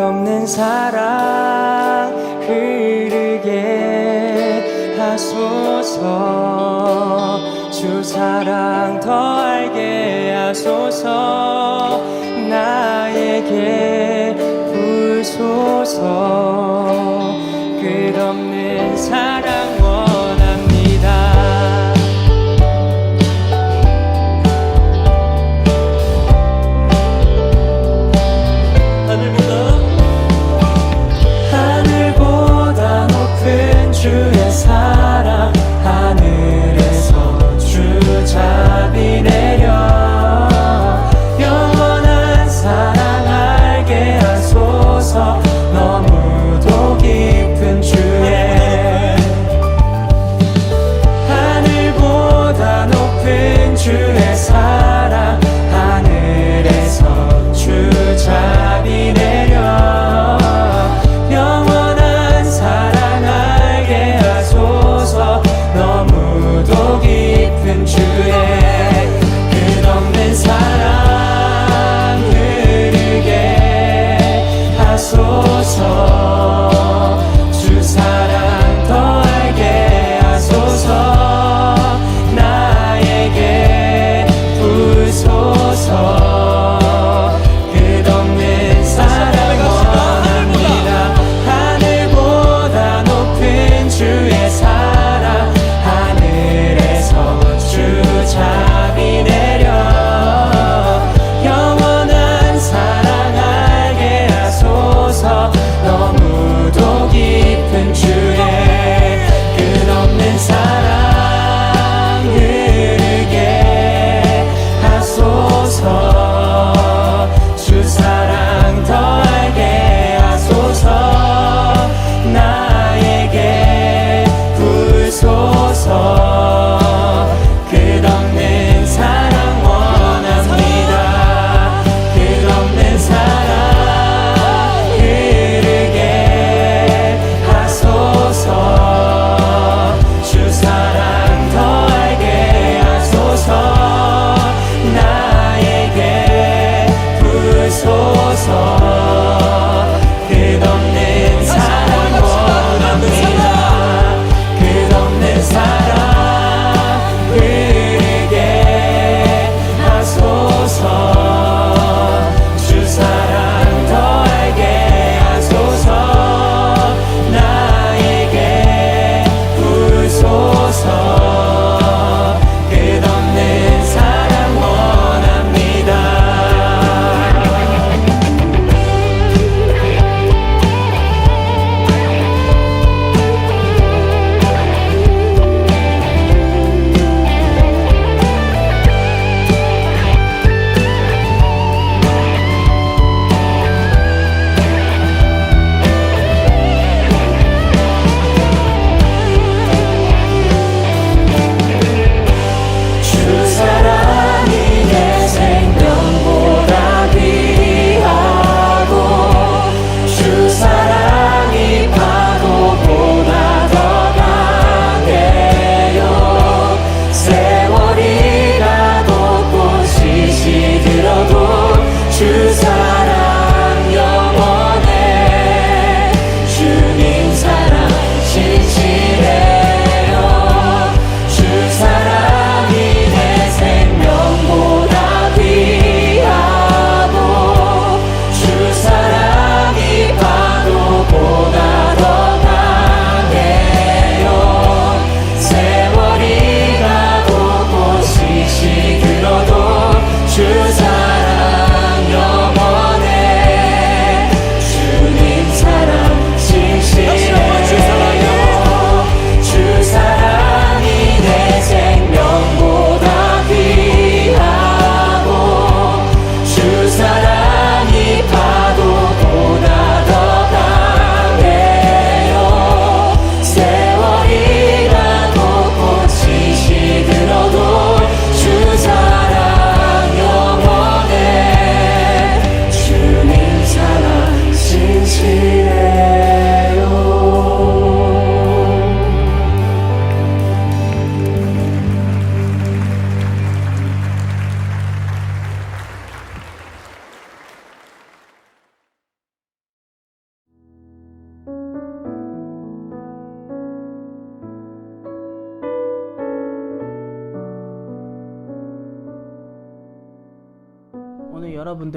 끝없는 사랑 흐르게 하소서. 주 사랑 더 알게 하소서. 나에게 부소서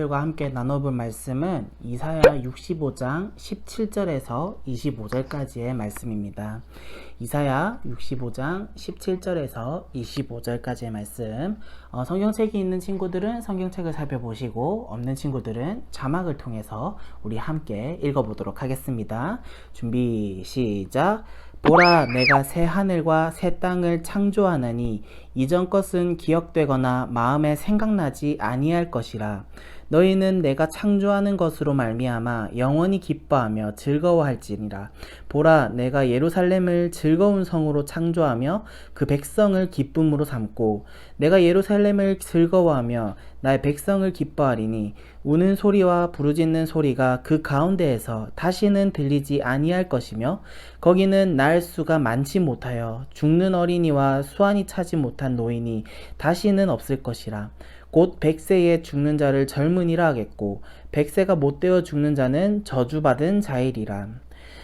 여러분들과 함께 나눠볼 말씀은 이사야 65장 17절에서 25절까지의 말씀입니다. 이사야 65장 17절에서 25절까지의 말씀. 어, 성경책이 있는 친구들은 성경책을 살펴보시고 없는 친구들은 자막을 통해서 우리 함께 읽어보도록 하겠습니다. 준비 시작. 보라 내가 새 하늘과 새 땅을 창조하나니 이전 것은 기억되거나 마음에 생각나지 아니할 것이라 너희는 내가 창조하는 것으로 말미암아 영원히 기뻐하며 즐거워할지니라. 보라 내가 예루살렘을 즐거운 성으로 창조하며 그 백성을 기쁨으로 삼고 내가 예루살렘을 즐거워하며 나의 백성을 기뻐하리니 우는 소리와 부르짖는 소리가 그 가운데에서 다시는 들리지 아니할 것이며 거기는 날 수가 많지 못하여 죽는 어린이와 수완이 차지 못한 노인이 다시는 없을 것이라 곧 백세에 죽는 자를 젊은이라 하겠고 백세가 못되어 죽는 자는 저주받은 자이리라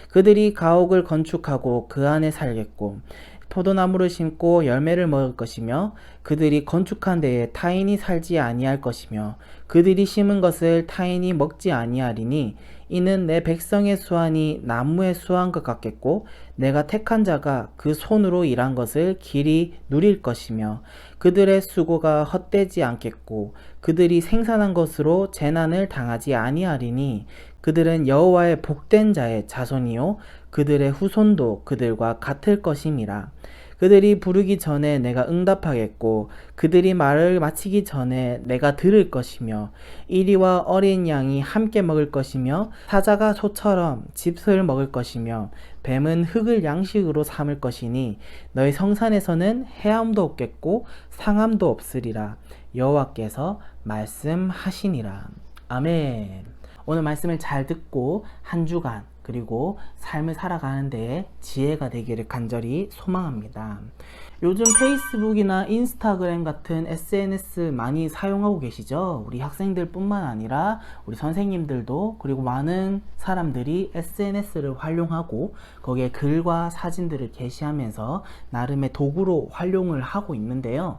그들이 가옥을 건축하고 그 안에 살겠고 포도나무를 심고 열매를 먹을 것이며 그들이 건축한 데에 타인이 살지 아니할 것이며 그들이 심은 것을 타인이 먹지 아니하리니 이는 내 백성의 수완이 나무의 수완 것 같겠고 내가 택한 자가 그 손으로 일한 것을 길이 누릴 것이며 그들의 수고가 헛되지 않겠고 그들이 생산한 것으로 재난을 당하지 아니하리니 그들은 여호와의 복된 자의 자손이요 그들의 후손도 그들과 같을 것임이라 그들이 부르기 전에 내가 응답하겠고 그들이 말을 마치기 전에 내가 들을 것이며 이리와 어린 양이 함께 먹을 것이며 사자가 소처럼 집을 먹을 것이며 뱀은 흙을 양식으로 삼을 것이니 너희 성산에서는 해함도 없겠고 상함도 없으리라. 여호와께서 말씀하시니라. 아멘. 오늘 말씀을 잘 듣고 한 주간 그리고 삶을 살아가는 데에 지혜가 되기를 간절히 소망합니다. 요즘 페이스북이나 인스타그램 같은 SNS 많이 사용하고 계시죠? 우리 학생들 뿐만 아니라 우리 선생님들도 그리고 많은 사람들이 SNS를 활용하고 거기에 글과 사진들을 게시하면서 나름의 도구로 활용을 하고 있는데요.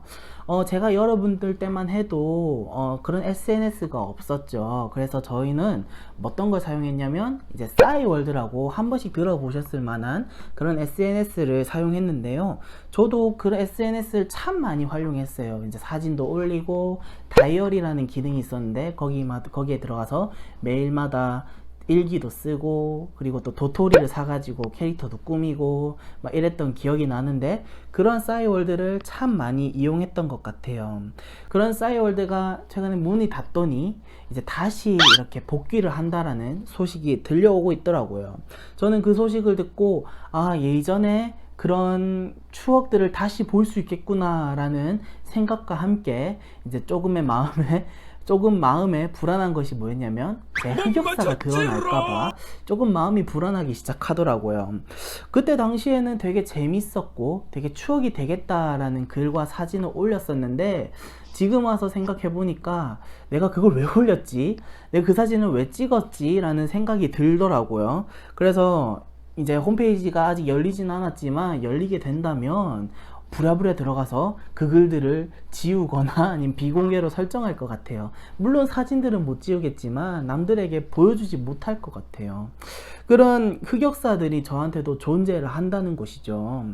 어, 제가 여러분들 때만 해도 어, 그런 SNS가 없었죠. 그래서 저희는 어떤 걸 사용했냐면 이제 싸이월드라고 한 번씩 들어보셨을 만한 그런 SNS를 사용했는데요. 저도 그런 SNS를 참 많이 활용했어요. 이제 사진도 올리고 다이어리라는 기능이 있었는데 거기마 거기에 들어가서 매일마다 일기도 쓰고 그리고 또 도토리를 사가지고 캐릭터도 꾸미고 막 이랬던 기억이 나는데 그런 싸이월드를 참 많이 이용했던 것 같아요. 그런 싸이월드가 최근에 문이 닫더니 이제 다시 이렇게 복귀를 한다라는 소식이 들려오고 있더라고요. 저는 그 소식을 듣고 아 예전에 그런 추억들을 다시 볼 수 있겠구나라는 생각과 함께 이제 조금의 마음에 조금 마음에 불안한 것이 뭐였냐면 제 흑역사가 드러날까봐 조금 마음이 불안하기 시작하더라고요. 그때 당시에는 되게 재밌었고 되게 추억이 되겠다라는 글과 사진을 올렸었는데 지금 와서 생각해 보니까 내가 그걸 왜 올렸지? 내가 그 사진을 왜 찍었지? 라는 생각이 들더라고요. 그래서 이제 홈페이지가 아직 열리진 않았지만 열리게 된다면 부랴부랴 들어가서 그 글들을 지우거나 아니면 비공개로 설정할 것 같아요. 물론 사진들은 못 지우겠지만 남들에게 보여주지 못할 것 같아요. 그런 흑역사들이 저한테도 존재를 한다는 것이죠.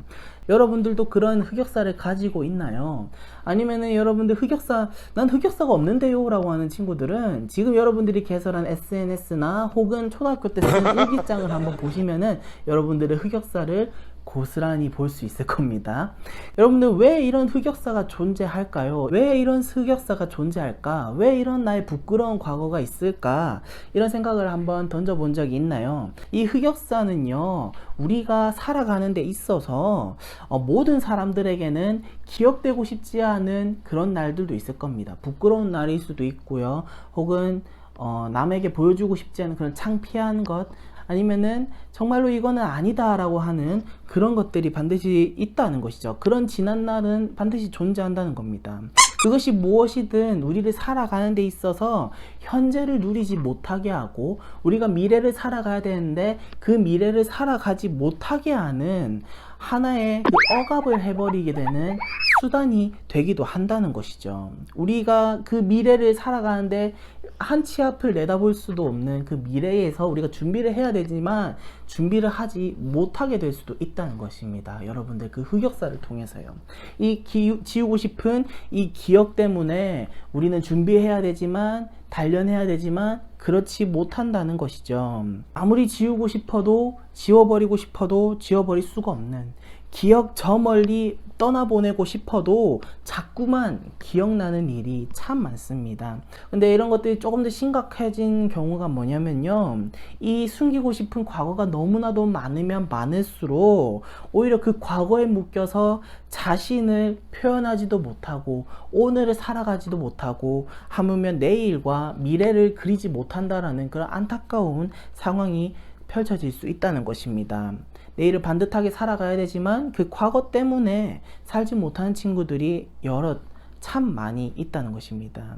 여러분들도 그런 흑역사를 가지고 있나요? 아니면은 여러분들 흑역사, 난 흑역사가 없는데요? 라고 하는 친구들은 지금 여러분들이 개설한 SNS나 혹은 초등학교 때 쓴 일기장을 한번 보시면은 여러분들의 흑역사를 고스란히 볼 수 있을 겁니다. 여러분들 왜 이런 흑역사가 존재할까요? 왜 이런 흑역사가 존재할까? 왜 이런 나의 부끄러운 과거가 있을까? 이런 생각을 한번 던져본 적이 있나요? 이 흑역사는요, 우리가 살아가는 데 있어서 어, 모든 사람들에게는 기억되고 싶지 않은 그런 날들도 있을 겁니다. 부끄러운 날일 수도 있고요. 혹은 어, 남에게 보여주고 싶지 않은 그런 창피한 것, 아니면은 정말로 이거는 아니다라고 하는 그런 것들이 반드시 있다는 것이죠. 그런 지난 날은 반드시 존재한다는 겁니다. 그것이 무엇이든 우리를 살아가는 데 있어서 현재를 누리지 못하게 하고 우리가 미래를 살아가야 되는데 그 미래를 살아가지 못하게 하는 하나의 그 억압을 해버리게 되는 수단이 되기도 한다는 것이죠. 우리가 그 미래를 살아가는데 한 치 앞을 내다볼 수도 없는 그 미래에서 우리가 준비를 해야 되지만 준비를 하지 못하게 될 수도 있다는 것입니다. 여러분들 그 흑역사를 통해서요. 이 기, 지우고 싶은 이 기억 때문에 우리는 준비해야 되지만 단련해야 되지만 그렇지 못한다는 것이죠. 아무리 지우고 싶어도 지워버리고 싶어도 지워버릴 수가 없는 기억 저 멀리 떠나보내고 싶어도 자꾸만 기억나는 일이 참 많습니다. 근데 이런 것들이 조금 더 심각해진 경우가 뭐냐면요. 이 숨기고 싶은 과거가 너무나도 많으면 많을수록 오히려 그 과거에 묶여서 자신을 표현하지도 못하고 오늘을 살아가지도 못하고 하물며 내일과 미래를 그리지 못한다라는 그런 안타까운 상황이 펼쳐질 수 있다는 것입니다. 내일을 반듯하게 살아가야 되지만 그 과거 때문에 살지 못하는 친구들이 여러 참 많이 있다는 것입니다.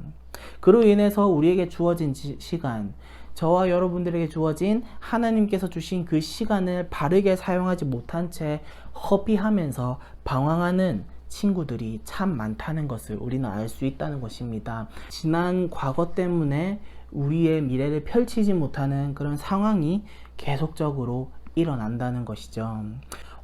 그로 인해서 우리에게 주어진 지- 시간, 저와 여러분들에게 주어진 하나님께서 주신 그 시간을 바르게 사용하지 못한 채 허비하면서 방황하는 친구들이 참 많다는 것을 우리는 알 수 있다는 것입니다. 지난 과거 때문에 우리의 미래를 펼치지 못하는 그런 상황이 계속적으로 일어난다는 것이죠.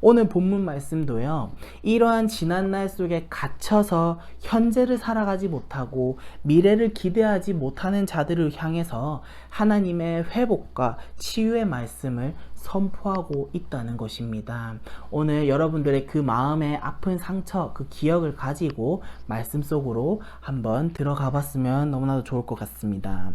오늘 본문 말씀도요, 이러한 지난 날 속에 갇혀서 현재를 살아가지 못하고 미래를 기대하지 못하는 자들을 향해서 하나님의 회복과 치유의 말씀을 선포하고 있다는 것입니다. 오늘 여러분들의 그 마음의 아픈 상처, 그 기억을 가지고 말씀 속으로 한번 들어가 봤으면 너무나도 좋을 것 같습니다.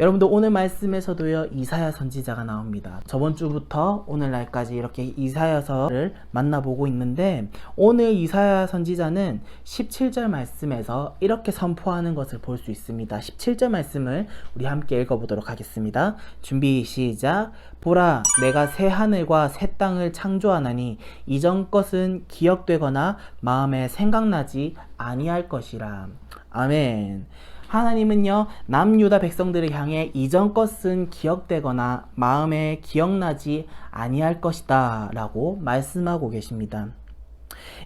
여러분들 오늘 말씀에서도요, 이사야 선지자가 나옵니다. 저번 주부터 오늘날까지 이렇게 이사야서를 만나보고 있는데, 오늘 이사야 선지자는 17절 말씀에서 이렇게 선포하는 것을 볼 수 있습니다. 17절 말씀을 우리 함께 읽어보도록 하겠습니다. 준비 시작. 보라, 내가 새 하늘과 새 땅을 창조하나니 이전 것은 기억되거나 마음에 생각나지 아니할 것이라. 아멘. 하나님은요, 남유다 백성들을 향해 이전 것은 기억되거나 마음에 기억나지 아니할 것이다. 라고 말씀하고 계십니다.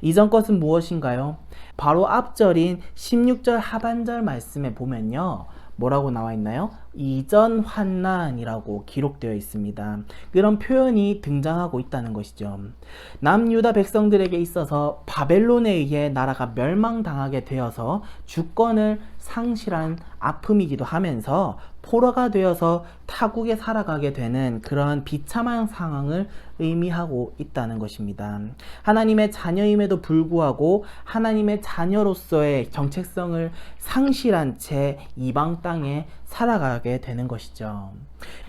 이전 것은 무엇인가요? 바로 앞절인 16절 하반절 말씀에 보면요. 뭐라고 나와 있나요? 이전 환난이라고 기록되어 있습니다. 그런 표현이 등장하고 있다는 것이죠. 남유다 백성들에게 있어서 바벨론에 의해 나라가 멸망당하게 되어서 주권을 상실한 아픔이기도 하면서 포로가 되어서 타국에 살아가게 되는 그런 비참한 상황을 의미하고 있다는 것입니다. 하나님의 자녀임에도 불구하고 하나님의 자녀로서의 정체성을 상실한 채 이방 땅에 살아가게 되는 것이죠.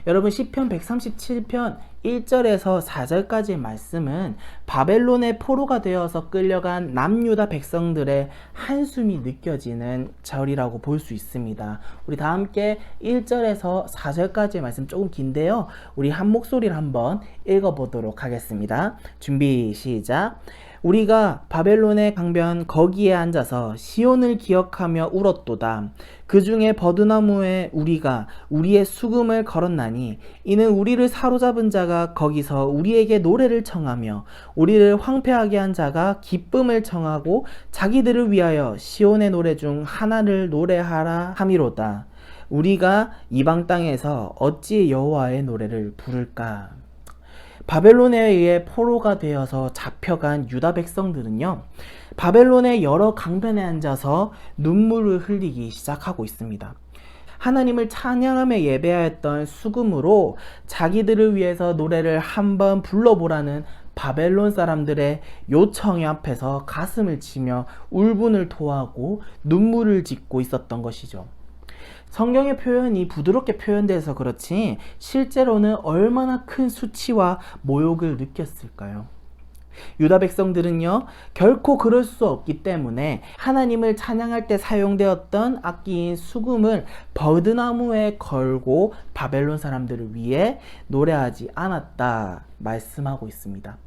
여러분 시편 137편 1절에서 4절까지의 말씀은 바벨론의 포로가 되어서 끌려간 남유다 백성들의 한숨이 느껴지는 절이라고 볼 수 있습니다. 우리 다 함께 1절에서 4절까지의 말씀 조금 긴데요. 우리 한 목소리를 한번 읽어보도록 하겠습니다. 준비 시작. 우리가 바벨론의 강변 거기에 앉아서 시온을 기억하며 울었도다. 그 중에 버드나무에 우리가 우리의 수금을 걸 었나니 이는 우리를 사로잡은 자가 거기서 우리에게 노래를 청하며 우리를 황폐하게 한 자가 기쁨을 청하고 자기들을 위하여 시온의 노래 중 하나를 노래하라 함이로다. 우리가 이방 땅에서 어찌 여호와의 노래를 부를까? 바벨론에 의해 포로가 되어서 잡혀간 유다 백성들은요, 바벨론의 여러 강변에 앉아서 눈물을 흘리기 시작하고 있습니다. 하나님을 찬양하며 예배하였던 수금으로 자기들을 위해서 노래를 한번 불러보라는 바벨론 사람들의 요청에 앞에서 가슴을 치며 울분을 토하고 눈물을 짓고 있었던 것이죠. 성경의 표현이 부드럽게 표현돼서 그렇지 실제로는 얼마나 큰 수치와 모욕을 느꼈을까요? 유다 백성들은요, 결코 그럴 수 없기 때문에 하나님을 찬양할 때 사용되었던 악기인 수금을 버드나무에 걸고 바벨론 사람들을 위해 노래하지 않았다 말씀하고 있습니다.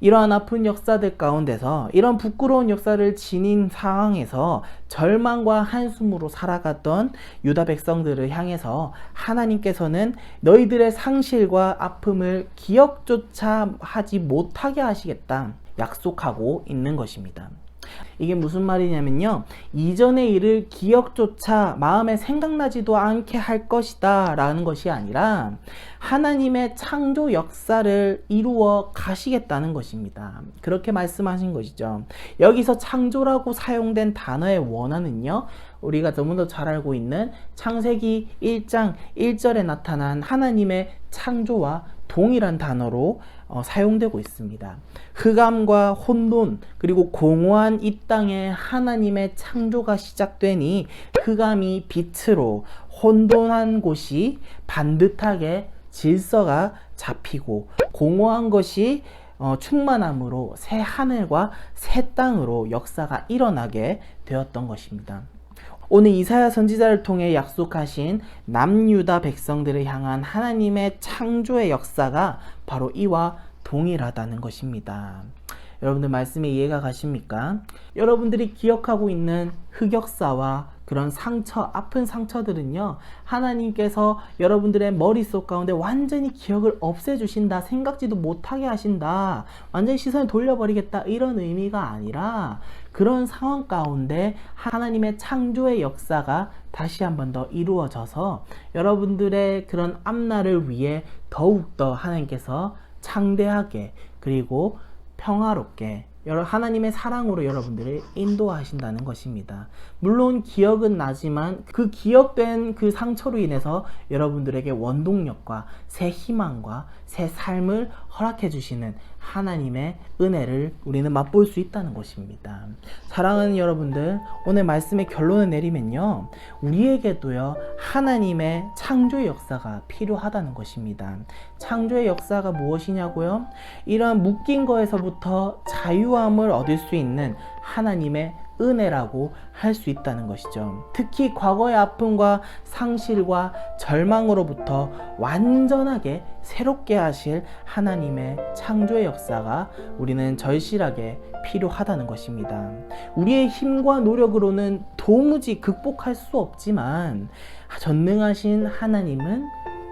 이러한 아픈 역사들 가운데서 이런 부끄러운 역사를 지닌 상황에서 절망과 한숨으로 살아갔던 유다 백성들을 향해서 하나님께서는 너희들의 상실과 아픔을 기억조차 하지 못하게 하시겠다 약속하고 있는 것입니다. 이게 무슨 말이냐면요. 이전의 일을 기억조차 마음에 생각나지도 않게 할 것이다 라는 것이 아니라 하나님의 창조 역사를 이루어 가시겠다는 것입니다. 그렇게 말씀하신 것이죠. 여기서 창조라고 사용된 단어의 원어는요. 우리가 너무나 잘 알고 있는 창세기 1장 1절에 나타난 하나님의 창조와 동일한 단어로 어, 사용되고 있습니다. 흑암과 혼돈 그리고 공허한 이 땅에 하나님의 창조가 시작되니 흑암이 빛으로 혼돈한 곳이 반듯하게 질서가 잡히고 공허한 것이 어, 충만함으로 새 하늘과 새 땅으로 역사가 일어나게 되었던 것입니다. 오늘 이사야 선지자를 통해 약속하신 남유다 백성들을 향한 하나님의 창조의 역사가 바로 이와 동일하다는 것입니다. 여러분들 말씀에 이해가 가십니까? 여러분들이 기억하고 있는 흑역사와 그런 상처, 아픈 상처들은요, 하나님께서 여러분들의 머릿속 가운데 완전히 기억을 없애주신다, 생각지도 못하게 하신다, 완전히 시선을 돌려버리겠다, 이런 의미가 아니라, 그런 상황 가운데 하나님의 창조의 역사가 다시 한 번 더 이루어져서 여러분들의 그런 앞날을 위해 더욱더 하나님께서 창대하게 그리고 평화롭게 하나님의 사랑으로 여러분들을 인도하신다는 것입니다. 물론 기억은 나지만 그 기억된 그 상처로 인해서 여러분들에게 원동력과 새 희망과 새 삶을 허락해 주시는 하나님의 은혜를 우리는 맛볼 수 있다는 것입니다. 사랑하는 여러분들, 오늘 말씀의 결론을 내리면요. 우리에게도요, 하나님의 창조의 역사가 필요하다는 것입니다. 창조의 역사가 무엇이냐고요? 이러한 묶인 거에서부터 자유함을 얻을 수 있는 하나님의 은혜라고 할 수 있다는 것이죠. 특히 과거의 아픔과 상실과 절망으로부터 완전하게 새롭게 하실 하나님의 창조의 역사가 우리는 절실하게 필요하다는 것입니다. 우리의 힘과 노력으로는 도무지 극복할 수 없지만 전능하신 하나님은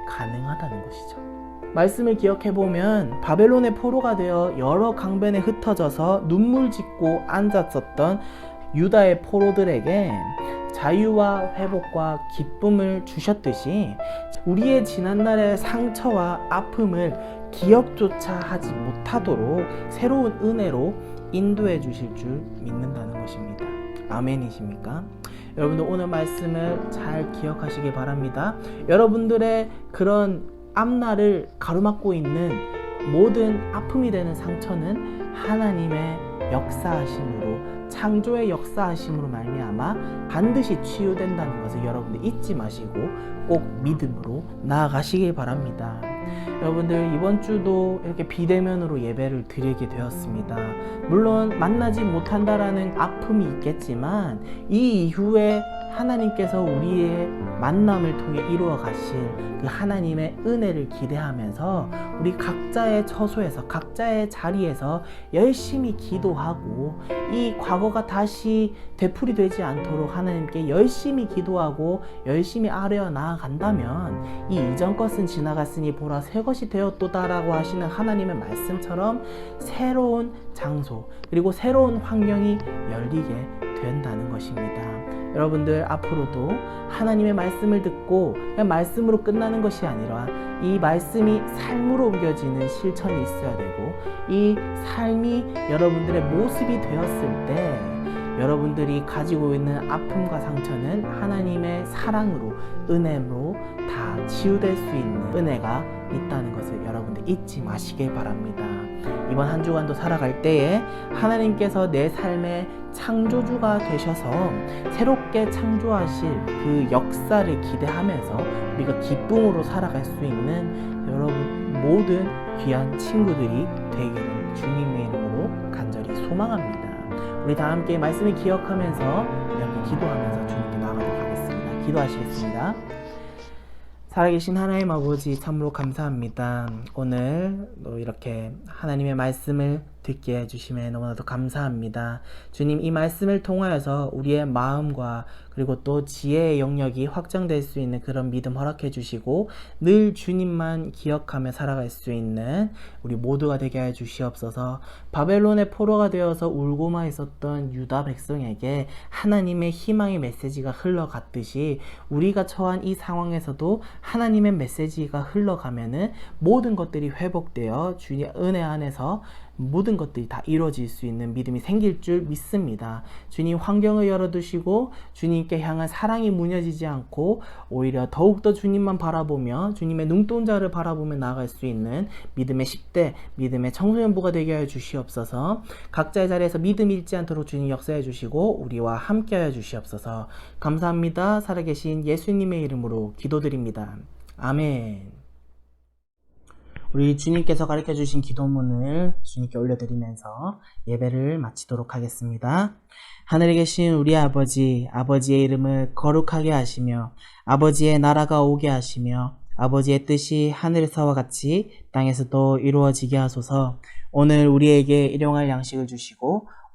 가능하다는 것이죠. 말씀을 기억해 보면 바벨론의 포로가 되어 여러 강변에 흩어져서 눈물 짓고 앉았었던 유다의 포로들에게 자유와 회복과 기쁨을 주셨듯이 우리의 지난날의 상처와 아픔을 기억조차 하지 못하도록 새로운 은혜로 인도해 주실 줄 믿는다는 것입니다. 아멘이십니까? 여러분들 오늘 말씀을 잘 기억하시기 바랍니다. 여러분들의 그런 앞날을 가로막고 있는 모든 아픔이 되는 상처는 하나님의 역사하심으로 창조의 역사하심으로 말미암아 반드시 치유된다는 것을 여러분들 잊지 마시고 꼭 믿음으로 나아가시길 바랍니다. 여러분들 이번 주도 이렇게 비대면으로 예배를 드리게 되었습니다. 물론 만나지 못한다라는 아픔이 있겠지만 이 이후에 하나님께서 우리의 만남을 통해 이루어 가실 그 하나님의 은혜를 기대하면서 우리 각자의 처소에서 각자의 자리에서 열심히 기도하고 이 과거가 다시 되풀이되지 않도록 하나님께 열심히 기도하고 열심히 아뢰어 나아간다면 이 이전 것은 지나갔으니 보라 새 것이 되었도다라고 하시는 하나님의 말씀처럼 새로운 장소 그리고 새로운 환경이 열리게 된다는 것입니다. 여러분들 앞으로도 하나님의 말씀을 듣고 그냥 말씀으로 끝나는 것이 아니라 이 말씀이 삶으로 옮겨지는 실천이 있어야 되고 이 삶이 여러분들의 모습이 되었을 때 여러분들이 가지고 있는 아픔과 상처는 하나님의 사랑으로 은혜로 다 치유될 수 있는 은혜가 있다는 것을 여러분들 잊지 마시길 바랍니다. 이번 한 주간도 살아갈 때에 하나님께서 내 삶의 창조주가 되셔서 새롭게 창조하실 그 역사를 기대하면서 우리가 기쁨으로 살아갈 수 있는 여러분 모든 귀한 친구들이 되기를 주님의 이름으로 간절히 소망합니다. 우리 다 함께 말씀을 기억하면서 함께 기도하면서 주님께 나아가도록 하겠습니다. 기도하시겠습니다. 살아계신 하나님 아버지 참으로 감사합니다. 오늘 또 이렇게 하나님의 말씀을 듣게 해주심에 너무나도 감사합니다. 주님, 이 말씀을 통하여서 우리의 마음과 그리고 또 지혜의 영역이 확장될 수 있는 그런 믿음 허락해 주시고 늘 주님만 기억하며 살아갈 수 있는 우리 모두가 되게 해 주시옵소서 바벨론의 포로가 되어서 울고만 있었던 유다 백성에게 하나님의 희망의 메시지가 흘러갔듯이 우리가 처한 이 상황에서도 하나님의 메시지가 흘러가면은 모든 것들이 회복되어 주의 은혜 안에서 모든 것들이 다 이루어질 수 있는 믿음이 생길 줄 믿습니다. 주님 환경을 열어두시고 주님께 향한 사랑이 무너지지 않고 오히려 더욱더 주님만 바라보며 주님의 눈동자를 바라보며 나아갈 수 있는 믿음의 10대, 믿음의 청소년부가 되게 하여 주시옵소서 각자의 자리에서 믿음 잃지 않도록 주님 역사해 주시고 우리와 함께 하여 주시옵소서 감사합니다. 살아계신 예수님의 이름으로 기도드립니다. 아멘. 우리 주님께서 가르쳐 주신 기도문을 주님께 올려드리면서 예배를 마치도록 하겠습니다. 하늘에 계신 우리 아버지, 아버지의 이름을 거룩하게 하시며, 아버지의 나라가 오게 하시며, 아버지의 뜻이 하늘에서와 같이 땅에서도 이루어지게 하소서, 오늘 우리에게 일용할 양식을 주시고,